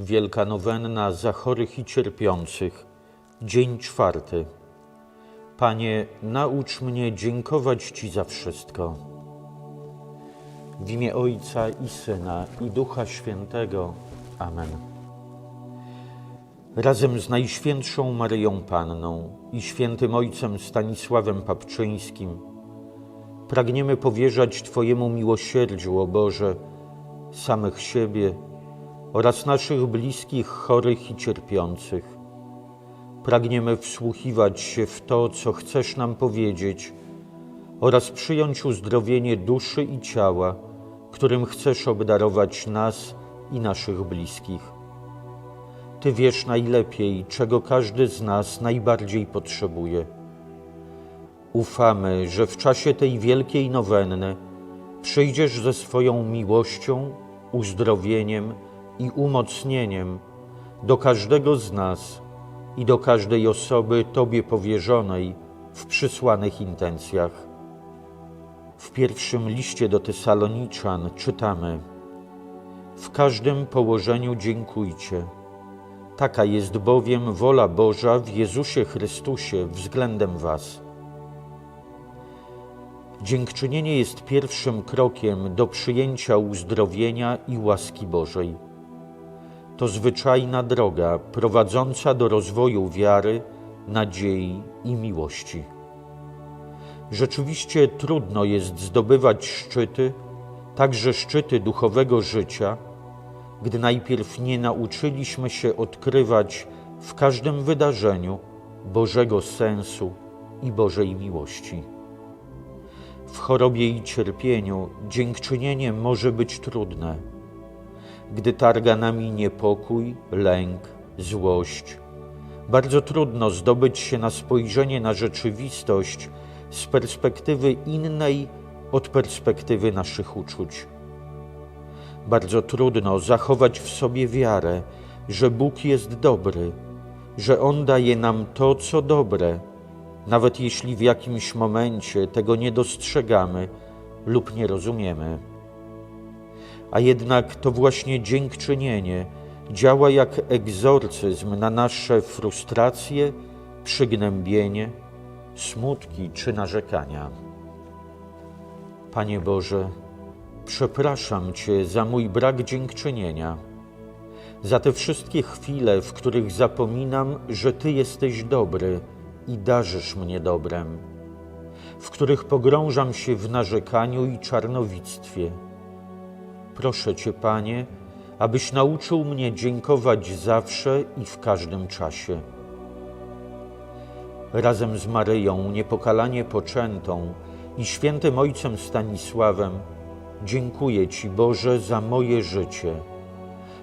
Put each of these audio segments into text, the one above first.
Wielka nowenna za chorych i cierpiących. Dzień czwarty. Panie, naucz mnie dziękować Ci za wszystko. W imię Ojca i Syna i Ducha Świętego. Amen. Razem z Najświętszą Maryją Panną i Świętym Ojcem Stanisławem Papczyńskim pragniemy powierzać Twojemu miłosierdziu, o Boże, samych siebie oraz naszych bliskich, chorych i cierpiących. Pragniemy wsłuchiwać się w to, co chcesz nam powiedzieć oraz przyjąć uzdrowienie duszy i ciała, którym chcesz obdarować nas i naszych bliskich. Ty wiesz najlepiej, czego każdy z nas najbardziej potrzebuje. Ufamy, że w czasie tej wielkiej nowenny przyjdziesz ze swoją miłością, uzdrowieniem i umocnieniem do każdego z nas i do każdej osoby Tobie powierzonej w przysłanych intencjach. W pierwszym liście do Tesaloniczan czytamy: W każdym położeniu dziękujcie. Taka jest bowiem wola Boża w Jezusie Chrystusie względem Was. Dziękczynienie jest pierwszym krokiem do przyjęcia uzdrowienia i łaski Bożej. To zwyczajna droga prowadząca do rozwoju wiary, nadziei i miłości. Rzeczywiście trudno jest zdobywać szczyty, także szczyty duchowego życia, gdy najpierw nie nauczyliśmy się odkrywać w każdym wydarzeniu Bożego sensu i Bożej miłości. W chorobie i cierpieniu dziękczynienie może być trudne, gdy targa nami niepokój, lęk, złość. Bardzo trudno zdobyć się na spojrzenie na rzeczywistość z perspektywy innej od perspektywy naszych uczuć. Bardzo trudno zachować w sobie wiarę, że Bóg jest dobry, że On daje nam to, co dobre, nawet jeśli w jakimś momencie tego nie dostrzegamy lub nie rozumiemy. A jednak to właśnie dziękczynienie działa jak egzorcyzm na nasze frustracje, przygnębienie, smutki czy narzekania. Panie Boże, przepraszam Cię za mój brak dziękczynienia, za te wszystkie chwile, w których zapominam, że Ty jesteś dobry i darzysz mnie dobrem, w których pogrążam się w narzekaniu i czarnowictwie. Proszę Cię, Panie, abyś nauczył mnie dziękować zawsze i w każdym czasie. Razem z Maryją, niepokalanie poczętą i świętym Ojcem Stanisławem, dziękuję Ci, Boże, za moje życie,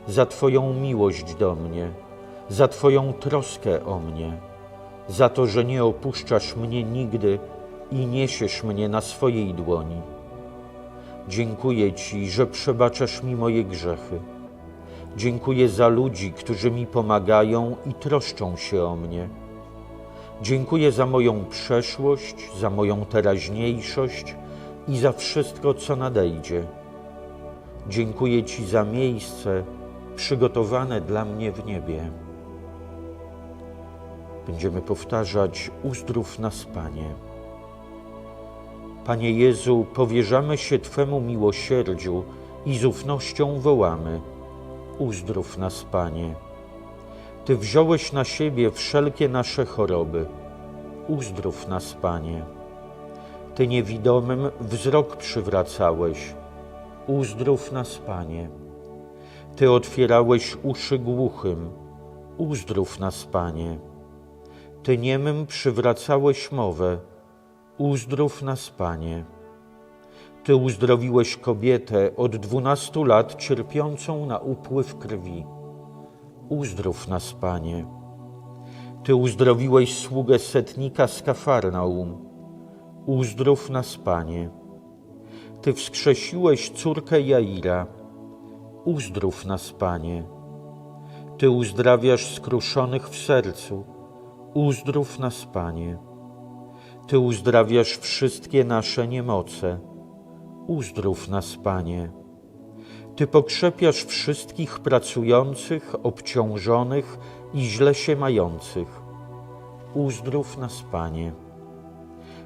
za Twoją miłość do mnie, za Twoją troskę o mnie, za to, że nie opuszczasz mnie nigdy i niesiesz mnie na swojej dłoni. Dziękuję Ci, że przebaczasz mi moje grzechy. Dziękuję za ludzi, którzy mi pomagają i troszczą się o mnie. Dziękuję za moją przeszłość, za moją teraźniejszość i za wszystko, co nadejdzie. Dziękuję Ci za miejsce przygotowane dla mnie w niebie. Będziemy powtarzać: Uzdrów nas, Panie. Panie Jezu, powierzamy się Twemu miłosierdziu i z ufnością wołamy: Uzdrów nas, Panie. Ty wziąłeś na siebie wszelkie nasze choroby. Uzdrów nas, Panie. Ty niewidomym wzrok przywracałeś. Uzdrów nas, Panie. Ty otwierałeś uszy głuchym. Uzdrów nas, Panie. Ty niemym przywracałeś mowę. Uzdrów nas, Panie. Ty uzdrowiłeś kobietę od dwunastu lat cierpiącą na upływ krwi. Uzdrów nas, Panie. Ty uzdrowiłeś sługę setnika z Kafarnaum. Uzdrów nas, Panie. Ty wskrzesiłeś córkę Jaira. Uzdrów nas, Panie. Ty uzdrawiasz skruszonych w sercu. Uzdrów nas, Panie. Ty uzdrawiasz wszystkie nasze niemoce. Uzdrów nas, Panie. Ty pokrzepiasz wszystkich pracujących, obciążonych i źle się mających. Uzdrów nas, Panie.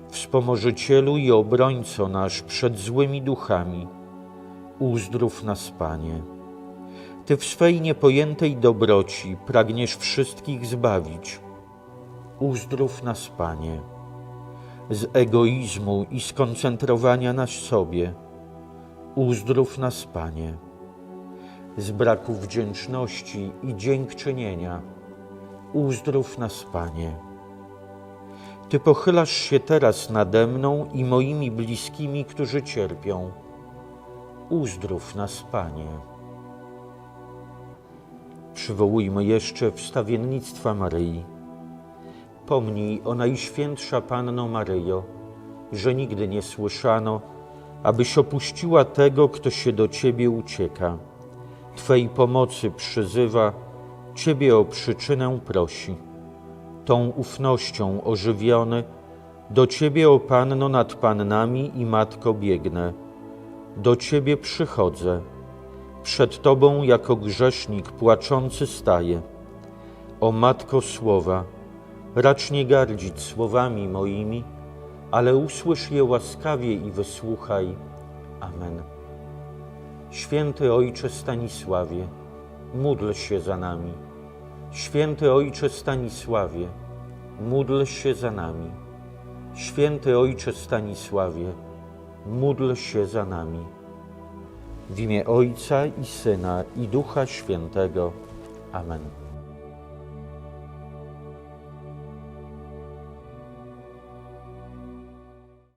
Wspomożycielu i obrońco nasz przed złymi duchami, uzdrów nas, Panie. Ty w swej niepojętej dobroci pragniesz wszystkich zbawić. Uzdrów nas, Panie. Z egoizmu i skoncentrowania na sobie, uzdrów nas, Panie. Z braku wdzięczności i dziękczynienia, uzdrów nas, Panie. Ty pochylasz się teraz nade mną i moimi bliskimi, którzy cierpią. Uzdrów nas, Panie. Przywołujmy jeszcze wstawiennictwa Maryi. Pomnij o Najświętsza Panno Maryjo, że nigdy nie słyszano, abyś opuściła tego, kto się do Ciebie ucieka. Twej pomocy przyzywa, Ciebie o przyczynę prosi. Tą ufnością ożywiony, do Ciebie, o Panno nad Pannami i Matko biegnę. Do Ciebie przychodzę. Przed Tobą jako grzesznik płaczący staję. O Matko Słowa, racz nie gardzić słowami moimi, ale usłysz je łaskawie i wysłuchaj. Amen. Święty Ojcze Stanisławie, módl się za nami. Święty Ojcze Stanisławie, módl się za nami. Święty Ojcze Stanisławie, módl się za nami. W imię Ojca i Syna i Ducha Świętego. Amen.